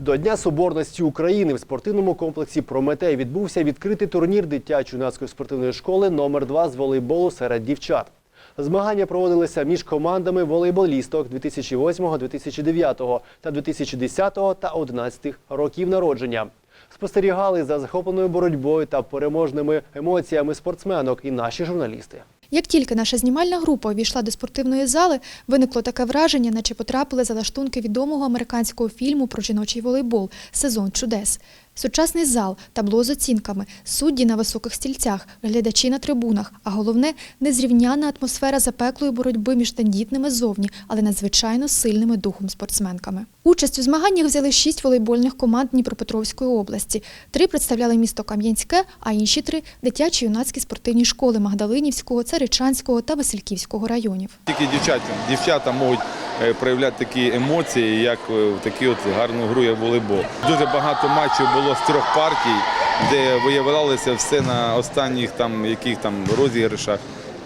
До Дня Соборності України в спортивному комплексі Прометей відбувся відкритий турнір дитячо-юнацької спортивної школи номер 2 з волейболу серед дівчат. Змагання проводилися між командами волейболісток 2008, 2009 та 2010 та 11 років народження. Спостерігали за захопленою боротьбою та переможними емоціями спортсменок і наші журналісти. Як тільки наша знімальна група увійшла до спортивної зали, виникло таке враження, наче потрапили за лаштунки відомого американського фільму про жіночий волейбол Сезон чудес. Сучасний зал, табло з оцінками, судді на високих стільцях, глядачі на трибунах, а головне незрівняна атмосфера запеклої боротьби між тендітними зовні, але надзвичайно сильними духом спортсменками. Участь у змаганнях взяли шість волейбольних команд Дніпропетровської області. Три представляли місто Кам'янське, а інші три дитячі юнацькі спортивні школи Магдалинівського, Царичанського та Васильківського районів. Тільки дівчата, дівчата можуть е, проявляти такі емоції, як е, в такі от гарну гру, як волейбол. Дуже багато матчів було з трьох партій, де виявлялося все на останніх там яких там розіграшах.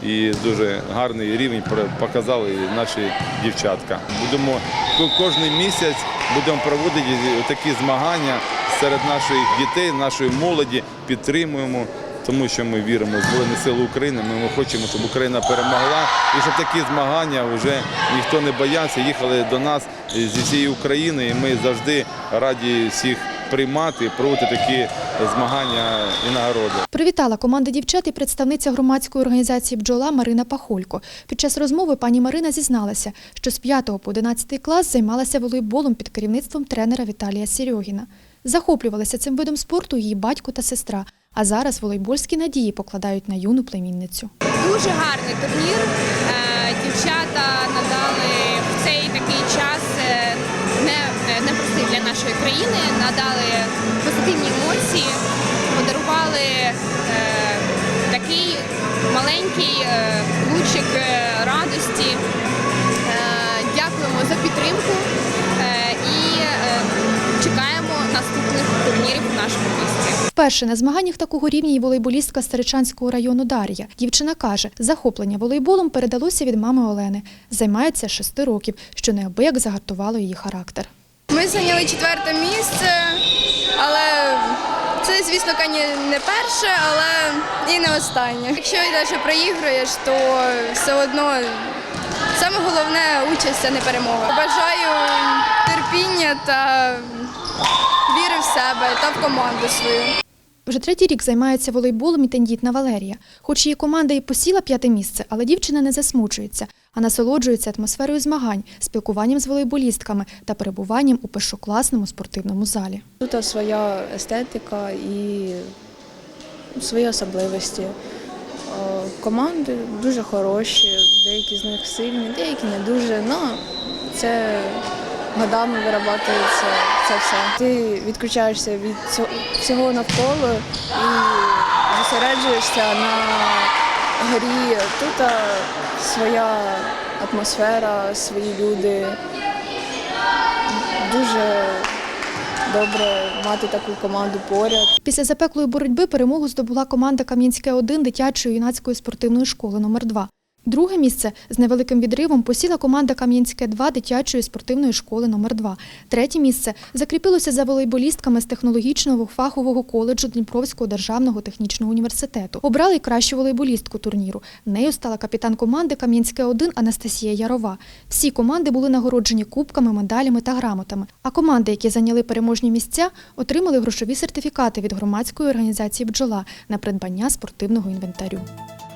І дуже гарний рівень показали наші дівчатка. Будемо кожен місяць будемо проводити такі змагання серед наших дітей, нашої молоді, підтримуємо, тому що ми віримо в Збройні Сили України. Ми хочемо, щоб Україна перемогла і щоб такі змагання вже ніхто не боявся. Їхали до нас зі всієї України, і ми завжди раді всіх приймати, проводити такі змагання і нагороди. Привітала команда дівчат і представниця громадської організації «Бджола» Марина Пахолько. Під час розмови пані Марина зізналася, що з 5 по 11 клас займалася волейболом під керівництвом тренера Віталія Серьогіна. Захоплювалися цим видом спорту її батько та сестра, а зараз волейбольські надії покладають на юну племінницю. Дуже гарний турнір. Е, Дівчата нашої країни, надали позитивні емоції, подарували е, такий маленький е, лучик е, радості. Е, Дякуємо за підтримку е, і е, чекаємо наступних турнірів в нашому місті. Вперше на змаганнях такого рівня і волейболістка Старичанського району Дар'я. Дівчина каже, захоплення волейболом передалося від мами Олени. Займається шести років, що неабияк загартувало її характер. Ми зайняли четверте місце, але це, звісно, не перше, але і не останнє. Якщо навіть проігруєш, то все одно саме головне участь, а не перемога. Бажаю терпіння та віри в себе та в команду свою. Вже третій рік займається волейболом і тендітна Валерія. Хоч її команда і посіла п'яте місце, але дівчина не засмучується, а насолоджується атмосферою змагань, спілкуванням з волейболістками та перебуванням у першокласному спортивному залі. Тут своя естетика і свої особливості. Команди дуже хороші, деякі з них сильні, деякі не дуже. Ну, це годами вирабатується це все. Ти відключаєшся від цього- всього навколо і зосереджуєшся на грі. Тут своя атмосфера, свої люди. Дуже добре мати таку команду поряд. Після запеклої боротьби перемогу здобула команда Кам'янське 1 дитячої юнацької спортивної школи номер 2 Друге місце з невеликим відривом посіла команда Кам'янське 2 дитячої спортивної школи номер 2 Третє місце закріпилося за волейболістками з технологічного фахового коледжу Дніпровського державного технічного університету. Обрали кращу волейболістку турніру. Нею стала капітан команди Кам'янське 1 Анастасія Ярова. Всі команди були нагороджені кубками, медалями та грамотами. А команди, які зайняли переможні місця, отримали грошові сертифікати від громадської організації Бджола на придбання спортивного інвентарю.